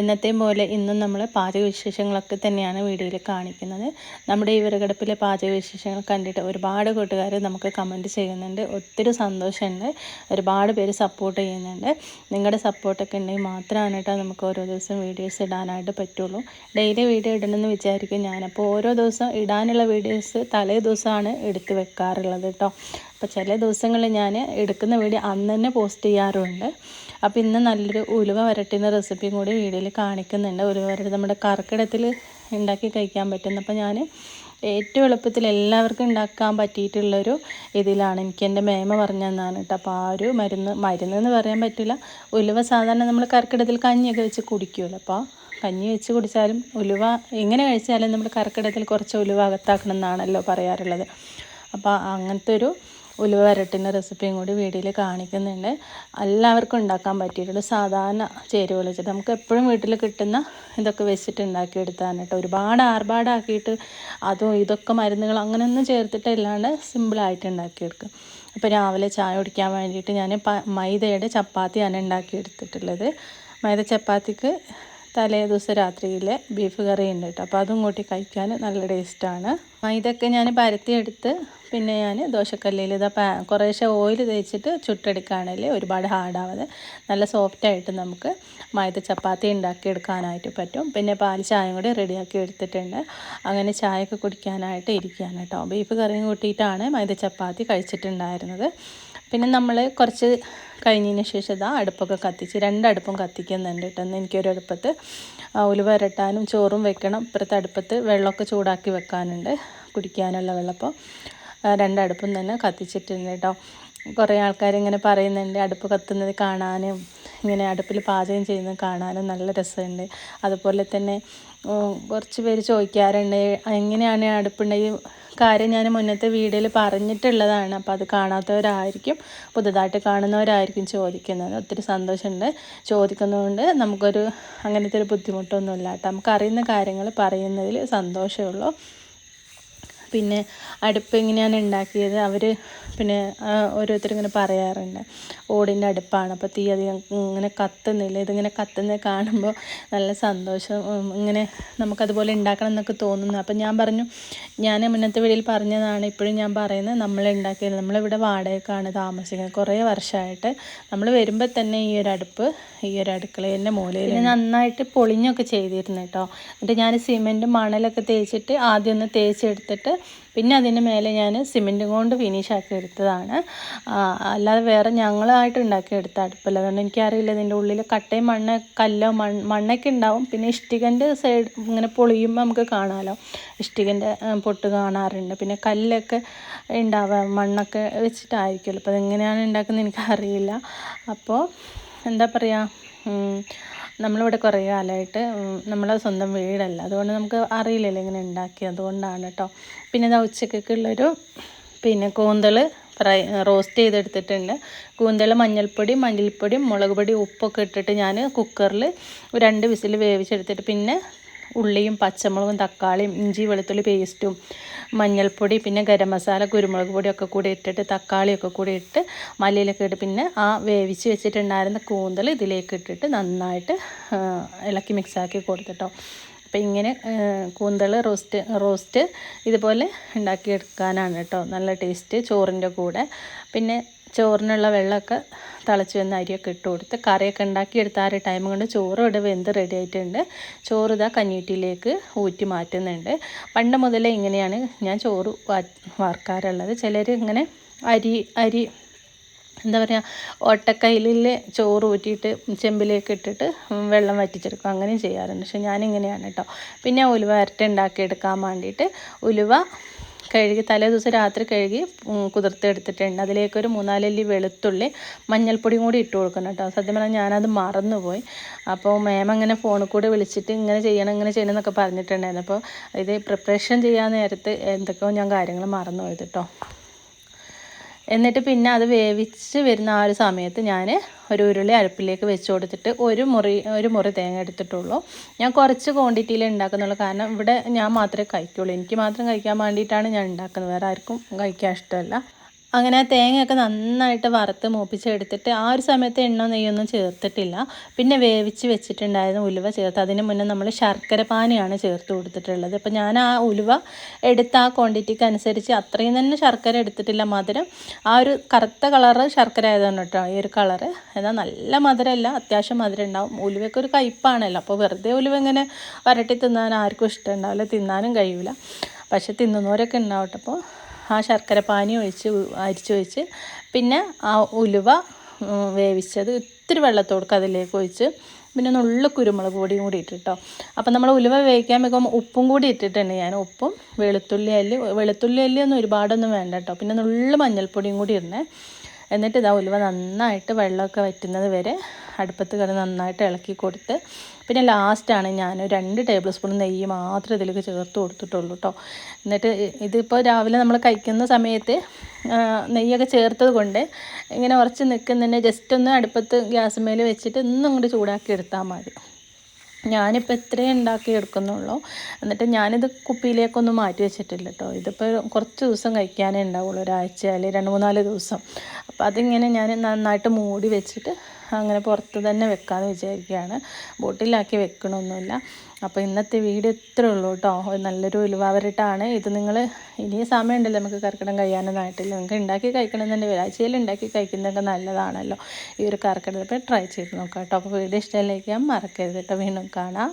എന്നത്തെയും പോലെ ഇന്നും നമ്മൾ പാചക വിശേഷങ്ങളൊക്കെ തന്നെയാണ് വീഡിയോയിൽ കാണിക്കുന്നത്. നമ്മുടെ ഈ വിറകടുപ്പിലെ പാചകവിശേഷങ്ങൾ കണ്ടിട്ട് ഒരുപാട് കൂട്ടുകാർ നമുക്ക് കമന്റ് ചെയ്യുന്നുണ്ട്. ഒത്തിരി സന്തോഷമുണ്ട്. ഒരുപാട് പേര് സപ്പോർട്ട് ചെയ്യുന്നുണ്ട്. നിങ്ങളുടെ സപ്പോർട്ടൊക്കെ ഉണ്ടെങ്കിൽ മാത്രമാണ് കേട്ടോ നമുക്ക് ഓരോ ദിവസം വീഡിയോസ് ഇടാനായിട്ട് പറ്റുള്ളൂ. ഡെയിലി വീഡിയോ ഇടണമെന്ന് വിചാരിക്കും അപ്പോൾ ഓരോ ദിവസം ഇടാനുള്ള വീഡിയോസ് തലേ ദിവസമാണ് എടുത്ത് വെക്കാറുള്ളത് കേട്ടോ. അപ്പോൾ ചില ദിവസങ്ങളിൽ ഞാൻ എടുക്കുന്ന വീഡിയോ അന്ന് തന്നെ പോസ്റ്റ് ചെയ്യാറുണ്ട്. അപ്പോൾ ഇന്ന് നല്ലൊരു ഉലുവ വരട്ടുന്ന റെസിപ്പിയും കൂടി വീഡിയോയിൽ കാണിക്കുന്നുണ്ട്. ഉലുവ വരട്ടി നമ്മുടെ കർക്കിടത്തിൽ ഉണ്ടാക്കി കഴിക്കാൻ പറ്റുന്ന അപ്പോൾ ഞാൻ ഏറ്റവും എളുപ്പത്തിൽ എല്ലാവർക്കും ഉണ്ടാക്കാൻ പറ്റിയിട്ടുള്ളൊരു ഇതിലാണ് എനിക്ക് എന്റെ മേമ പറഞ്ഞു തന്നാണ് കേട്ടോ. അപ്പോൾ ആ ഒരു മരുന്ന് മരുന്ന് എന്ന് പറയാൻ പറ്റില്ല. ഉലുവ സാധാരണ നമ്മൾ കർക്കിടത്തിൽ കഞ്ഞിയൊക്കെ വെച്ച് കുടിക്കുമല്ലോ. അപ്പോൾ കഞ്ഞി വെച്ച് കുടിച്ചാലും ഉലുവ എങ്ങനെ കഴിച്ചാലും നമ്മൾ കർക്കിടത്തിൽ കുറച്ച് ഉലുവ അകത്താക്കണം എന്നാണല്ലോ പറയാറുള്ളത്. അപ്പോൾ അങ്ങനത്തെ ഒരു ഉലുവ വരട്ടിന്റെ റെസിപ്പിയും കൂടി വീഡിയോയിൽ കാണിക്കുന്നുണ്ട്. എല്ലാവർക്കും ഉണ്ടാക്കാൻ പറ്റിയിട്ടുള്ള സാധാരണ ചേരുവകൾ വെച്ചിട്ട് നമുക്ക് എപ്പോഴും വീട്ടിൽ കിട്ടുന്ന ഇതൊക്കെ വെച്ചിട്ട് ഉണ്ടാക്കിയെടുത്താണ് കേട്ടോ. ഒരുപാട് ആർഭാടാക്കിയിട്ട് അതും ഇതൊക്കെ മരുന്നുകൾ അങ്ങനെയൊന്നും ചേർത്തിട്ടില്ലാണ്ട് സിമ്പിളായിട്ട് ഉണ്ടാക്കിയെടുക്കും അപ്പോൾ രാവിലെ ചായ കുടിക്കാൻ വേണ്ടിയിട്ട് ഞാൻ മൈദയുടെ ചപ്പാത്തിയാണ് ഉണ്ടാക്കിയെടുത്തിട്ടുള്ളത്. മൈദ ചപ്പാത്തിക്ക് തലേ ദിവസം രാത്രിയിൽ ബീഫ് കറി ഉണ്ട് കേട്ടോ. അപ്പോൾ അതും കൂട്ടി കഴിക്കാൻ നല്ല ടേസ്റ്റാണ് ഇതൊക്കെ ഞാൻ പരത്തിയെടുത്ത് പിന്നെ ഞാൻ ദോശക്കല്ലിൽ ഇതാ പാ കുറേശ്ശെ ഓയിൽ തേച്ചിട്ട് ചുട്ടെടുക്കുകയാണെങ്കിൽ ഒരുപാട് ഹാർഡാവാതെ നല്ല സോഫ്റ്റായിട്ട് നമുക്ക് മൈദ ചപ്പാത്തി ഉണ്ടാക്കിയെടുക്കാനായിട്ട് പറ്റും. പിന്നെ പാൽ ചായയും കൂടി റെഡിയാക്കി എടുത്തിട്ടുണ്ട്. അങ്ങനെ ചായയൊക്കെ കുടിക്കാനായിട്ട് ഇരിക്കുകയാണ് കേട്ടോ. ബീഫ് കറിയും കൂട്ടിയിട്ടാണ് മൈദ ചപ്പാത്തി കഴിച്ചിട്ടുണ്ടായിരുന്നത്. പിന്നെ നമ്മൾ കുറച്ച് കഴിഞ്ഞതിന് ശേഷം ഇതാ അടുപ്പൊക്കെ കത്തിച്ച് രണ്ട് അടുപ്പും കത്തിക്കുന്നുണ്ട് കേട്ടോ. എനിക്കൊരു അടുപ്പത്ത് ഉലുവ ഇരട്ടാനും ചോറും വെക്കണം. ഇപ്പുറത്തെ അടുപ്പത്ത് വെള്ളമൊക്കെ ചൂടാക്കി വെക്കാനുണ്ട്. കുടിക്കാനുള്ള വെള്ളപ്പം രണ്ടടുപ്പും തന്നെ കത്തിച്ചിട്ടുണ്ട് കേട്ടോ. കുറേ ആൾക്കാർ ഇങ്ങനെ പറയുന്നുണ്ട് അടുപ്പ് കത്തുന്നത് കാണാനും ഇങ്ങനെ അടുപ്പിൽ പാചകം ചെയ്യുന്നത് കാണാനും നല്ല രസമുണ്ട്. അതുപോലെ തന്നെ കുറച്ച് പേര് ചോദിക്കാറുണ്ട് എങ്ങനെയാണ് അടുപ്പുണ്ടെങ്കിൽ കാര്യം ഞാൻ മുന്നത്തെ വീഡിയോയിൽ പറഞ്ഞിട്ടുള്ളതാണ്. അപ്പോൾ അത് കാണാത്തവരായിരിക്കും പുതുതായിട്ട് കാണുന്നവരായിരിക്കും ചോദിക്കുന്നത്. ഒത്തിരി സന്തോഷമുണ്ട് ചോദിക്കുന്നതുകൊണ്ട് നമുക്കൊരു അങ്ങനത്തെ ഒരു ബുദ്ധിമുട്ടൊന്നുമില്ല കേട്ടോ. നമുക്കറിയുന്ന കാര്യങ്ങൾ പറയുന്നതിൽ സന്തോഷമുള്ളൂ പിന്നെ അടുപ്പ് എങ്ങനെയാണ് ഉണ്ടാക്കിയത്? അവർ പിന്നെ ഓരോരുത്തരിങ്ങനെ പറയാറുണ്ട്. ഓടിന്റെ അടുപ്പാണ്. അപ്പോൾ തീ അധികം ഇങ്ങനെ കത്തുന്നില്ല. ഇതിങ്ങനെ കത്തുന്നത് കാണുമ്പോൾ നല്ല സന്തോഷം. ഇങ്ങനെ നമുക്കതുപോലെ ഉണ്ടാക്കണം എന്നൊക്കെ തോന്നുന്നു. അപ്പം ഞാൻ പറഞ്ഞു ഞാൻ മുന്നത്തെ വീടിൽ പറഞ്ഞതാണ് ഇപ്പോഴും ഞാൻ പറയുന്നത് നമ്മൾ ഉണ്ടാക്കിയത്. നമ്മളിവിടെ വാടകയ്ക്കാണ് താമസിക്കുന്നത്. കുറേ വർഷമായിട്ട് നമ്മൾ വരുമ്പോൾ തന്നെ ഈ ഒരു അടുപ്പ് ഈ ഒരു അടുക്കളേന്റെ മൂലയിൽ നന്നായിട്ട് പൊളിഞ്ഞൊക്കെ ചെയ്തിരുന്നു കേട്ടോ. എന്നിട്ട് ഞാൻ സിമെന്റ് മണലൊക്കെ തേച്ചിട്ട് ആദ്യം ഒന്ന് തേച്ചെടുത്തിട്ട് പിന്നെ അതിന് മേലെ ഞാൻ സിമെന്റും കൊണ്ട് ഫിനിഷ് ആക്കി എടുത്തതാണ്. അല്ലാതെ വേറെ ഞങ്ങളായിട്ട് ഉണ്ടാക്കിയെടുത്ത അടുപ്പല്ല. അതുകൊണ്ട് എനിക്കറിയില്ല ഇതിന്റെ ഉള്ളിൽ കട്ടയും മണ്ണ് കല്ലോ മണ് മണ്ണൊക്കെ ഉണ്ടാവും. പിന്നെ ഇഷ്ടികന്റെ സൈഡ് ഇങ്ങനെ പൊളിയുമ്പോൾ നമുക്ക് കാണാമല്ലോ ഇഷ്ടികന്റെ പൊട്ട് കാണാറുണ്ട്. പിന്നെ കല്ലൊക്കെ ഉണ്ടാവുക മണ്ണൊക്കെ വെച്ചിട്ടായിരിക്കുമല്ലോ. അപ്പോൾ അതെങ്ങനെയാണ് ഉണ്ടാക്കുന്നത് എനിക്കറിയില്ല. അപ്പോൾ എന്താ പറയുക നമ്മളിവിടെ കുറേ കാലമായിട്ട് നമ്മളെ സ്വന്തം വീടല്ല. അതുകൊണ്ട് നമുക്ക് അറിയില്ലല്ലോ ഇങ്ങനെ ഉണ്ടാക്കി അതുകൊണ്ടാണ് കേട്ടോ പിന്നെ ഇതാ ഉച്ചക്കൊക്കെയുള്ളൊരു പിന്നെ കൂന്തൽ ഫ്രൈ റോസ്റ്റ് ചെയ്തെടുത്തിട്ടുണ്ട്. കൂന്തൽ മഞ്ഞൾപ്പൊടി മല്ലിപ്പൊടി മുളക് പൊടി ഉപ്പൊക്കെ ഇട്ടിട്ട് ഞാൻ കുക്കറിൽ രണ്ട് വിസിൽ വേവിച്ചെടുത്തിട്ട് പിന്നെ ഉള്ളിയും പച്ചമുളകും തക്കാളിയും ഇഞ്ചി വെളുത്തുള്ളി പേസ്റ്റും മഞ്ഞൾപ്പൊടി പിന്നെ ഗരം മസാല കുരുമുളക് പൊടിയൊക്കെ കൂടി ഇട്ടിട്ട് തക്കാളിയൊക്കെ കൂടി ഇട്ട് മല്ലിയിലൊക്കെ ഇട്ട് പിന്നെ ആ വേവിച്ച് വെച്ചിട്ടുണ്ടായിരുന്ന കൂന്തൽ ഇതിലേക്ക് ഇട്ടിട്ട് നന്നായിട്ട് ഇളക്കി മിക്സാക്കി കൊടുത്തിട്ടോ. അപ്പോൾ ഇങ്ങനെ കൂന്തൽ റോസ്റ്റ് റോസ്റ്റ് ഇതുപോലെ ഉണ്ടാക്കിയെടുക്കാനാണ് കേട്ടോ. നല്ല ടേസ്റ്റ് ചോറിന്റെ കൂടെ. പിന്നെ ചോറിനുള്ള വെള്ളമൊക്കെ തിളച്ച് വന്ന അരിയൊക്കെ ഇട്ട് കൊടുത്ത് കറിയൊക്കെ ഉണ്ടാക്കിയെടുത്ത ആ ഒരു ടൈം കൊണ്ട് ചോറ് ഇവിടെ വെന്ത് റെഡി ആയിട്ടുണ്ട്. ചോറ് ഇതാ കഞ്ഞീട്ടിലേക്ക് ഊറ്റി മാറ്റുന്നുണ്ട്. പണ്ട് മുതലേ ഇങ്ങനെയാണ് ഞാൻ ചോറ് വാർക്കാറുള്ളത് ചിലർ ഇങ്ങനെ അരി അരി എന്താ പറയുക ഒട്ടക്കയിലിൽ ചോറ് ഊറ്റിയിട്ട് ചെമ്പിലേക്ക് ഇട്ടിട്ട് വെള്ളം വറ്റിച്ചെടുക്കും. അങ്ങനെയും ചെയ്യാറുണ്ട്. പക്ഷെ ഞാനിങ്ങനെയാണ് കേട്ടോ പിന്നെ ഉലുവ അരട്ട ഉണ്ടാക്കിയെടുക്കാൻ വേണ്ടിയിട്ട് ഉലുവ കഴുകി തലേ ദിവസം രാത്രി കഴുകി കുതിർത്തെടുത്തിട്ടുണ്ട്. അതിലേക്കൊരു മൂന്നാലല്ലി വെളുത്തുള്ളി മഞ്ഞൾപ്പൊടിയും കൂടി ഇട്ട് കൊടുക്കണം കേട്ടോ. സത്യം പറഞ്ഞാൽ ഞാനത് മറന്നുപോയി. അപ്പോൾ മാം അങ്ങനെ ഫോണിൽ കൂടെ വിളിച്ചിട്ട് ഇങ്ങനെ ചെയ്യണം ഇങ്ങനെ ചെയ്യണം എന്നൊക്കെ പറഞ്ഞിട്ടുണ്ടായിരുന്നു. അപ്പോൾ ഇത് പ്രിപ്പറേഷൻ ചെയ്യാൻ നേരത്ത് എന്തൊക്കെയോ ഞാൻ കാര്യങ്ങൾ മറന്നുപോയത് കേട്ടോ. എന്നിട്ട് പിന്നെ അത് വേവിച്ച് വരുന്ന ആ ഒരു സമയത്ത് ഞാൻ ഒരു ഉരുളി അടുപ്പിലേക്ക് വെച്ച് കൊടുത്തിട്ട് ഒരു മുറി ഒരു മുറി തേങ്ങ എടുത്തിട്ടുള്ളൂ. ഞാൻ കുറച്ച് ക്വാണ്ടിറ്റിയിൽ ഉണ്ടാക്കുന്നുള്ളൂ കാരണം ഇവിടെ ഞാൻ മാത്രമേ കഴിക്കുള്ളൂ. എനിക്ക് മാത്രം കഴിക്കാൻ വേണ്ടിയിട്ടാണ് ഞാൻ ഉണ്ടാക്കുന്നത് വേറെ ആർക്കും കഴിക്കാൻ ഇഷ്ടമല്ല. അങ്ങനെ ആ തേങ്ങയൊക്കെ നന്നായിട്ട് വറുത്ത് മൂപ്പിച്ചെടുത്തിട്ട് ആ ഒരു സമയത്ത് എണ്ണ നെയ്യൊന്നും ചേർത്തിട്ടില്ല. പിന്നെ വേവിച്ച് വെച്ചിട്ടുണ്ടായിരുന്ന ഉലുവ ചേർത്ത് അതിന് മുന്നേ നമ്മൾ ശർക്കര പാനിയാണ് ചേർത്ത് കൊടുത്തിട്ടുള്ളത്. അപ്പോൾ ഞാൻ ആ ഉലുവ എടുത്ത ആ ക്വാണ്ടിറ്റിക്ക് അനുസരിച്ച് അത്രയും തന്നെ ശർക്കര എടുത്തിട്ടില്ല. മധുരം ആ ഒരു കറുത്ത കളറ് ശർക്കര ആയതാണ് കേട്ടോ ഈ ഒരു കളറ് എന്നാൽ നല്ല മധുരമല്ല അത്യാവശ്യം മധുരം ഉണ്ടാവും. ഉലുവയ്ക്ക് ഒരു കയ്പ്പാണല്ലോ അപ്പോൾ വെറുതെ ഉലുവ ഇങ്ങനെ വരട്ടി തിന്നാൻ ആർക്കും ഇഷ്ടമുണ്ടാവില്ല തിന്നാനും കഴിയില്ല പക്ഷെ തിന്നുന്നവരൊക്കെ ഉണ്ടാവട്ടെ. അപ്പോൾ ആ ശർക്കര പാനി ഒഴിച്ച് അരിച്ച് ഒഴിച്ച് പിന്നെ ആ ഉലുവ വേവിച്ചത് ഇത്തിരി വെള്ളത്തോടുക്ക് അതിലേക്ക് ഒഴിച്ച് പിന്നെ നുള്ളു കുരുമുളക് പൊടിയും കൂടി ഇട്ടിട്ടോ. അപ്പം നമ്മൾ ഉലുവ വേവിക്കാൻ വെക്കുമ്പോൾ ഉപ്പും കൂടി ഇട്ടിട്ടുണ്ട് ഞാൻ. ഉപ്പും വെളുത്തുള്ളി അല്ലി വെളുത്തുള്ളി അല്ലി ഒന്നും ഒരുപാടൊന്നും വേണ്ട കേട്ടോ പിന്നെ നുള്ളു മഞ്ഞൾപ്പൊടിയും കൂടി ഇടണേ. എന്നിട്ട് ഇതാ ഉലുവ നന്നായിട്ട് വെള്ളമൊക്കെ വറ്റുന്നത് വരെ അടുപ്പത്ത് കറി നന്നായിട്ട് ഇളക്കി കൊടുത്ത് പിന്നെ ലാസ്റ്റാണ് ഞാൻ രണ്ട് ടേബിൾ സ്പൂൺ നെയ്യ് മാത്രം ഇതിലേക്ക് ചേർത്ത് കൊടുത്തിട്ടുള്ളൂ കേട്ടോ എന്നിട്ട് ഇതിപ്പോൾ രാവിലെ നമ്മൾ കഴിക്കുന്ന സമയത്ത് നെയ്യൊക്കെ ചേർത്തത് കൊണ്ട് ഇങ്ങനെ ഉറച്ച് നിൽക്കുന്നതിന് ജസ്റ്റ് ഒന്ന് അടുപ്പത്ത് ഗ്യാസ് മേൽ വെച്ചിട്ട് ഒന്നും അങ്ങോട്ട് ചൂടാക്കി എടുത്താൽ മതി. ഞാനിപ്പോൾ ഇത്രയും ഉണ്ടാക്കി എടുക്കുന്നുള്ളൂ. എന്നിട്ട് ഞാനിത് കുപ്പിയിലേക്കൊന്നും മാറ്റി വെച്ചിട്ടില്ല കേട്ടോ ഇതിപ്പോൾ കുറച്ച് ദിവസം കഴിക്കാനേ ഉണ്ടാവുള്ളൂ. ഒരാഴ്ച അല്ലെങ്കിൽ രണ്ട് മൂന്നാൽ ദിവസം. അപ്പോൾ അതിങ്ങനെ ഞാൻ നന്നായിട്ട് മൂടി വെച്ചിട്ട് അങ്ങനെ പുറത്ത് തന്നെ വെക്കാമെന്ന് വിചാരിക്കുകയാണ്. ബോട്ടിലാക്കി വെക്കണമൊന്നുമില്ല അപ്പോൾ ഇന്നത്തെ വീഡിയോ ഇത്രേ ഉള്ളൂ കേട്ടോ. നല്ലൊരു ഉലുവാവരട്ടാണ്. ഇത് നിങ്ങൾ ഇനി സമയമുണ്ടല്ലോ നമുക്ക് കർക്കിടം കഴിയാനൊന്നായിട്ടില്ല നിങ്ങൾക്ക് ഉണ്ടാക്കി കഴിക്കണമെന്നുണ്ടെങ്കിൽ വരാഴ്ചയിൽ ഉണ്ടാക്കി കഴിക്കുന്നതൊക്കെ നല്ലതാണല്ലോ. ഈ ഒരു കർക്കിടകത്തിൽ ട്രൈ ചെയ്ത് നോക്കാം കേട്ടോ. അപ്പോൾ വീഡിയോ ഇഷ്ടമല്ലേക്കാൻ മറക്കരുത് കേട്ടോ. വീണ്ടും കാണാം.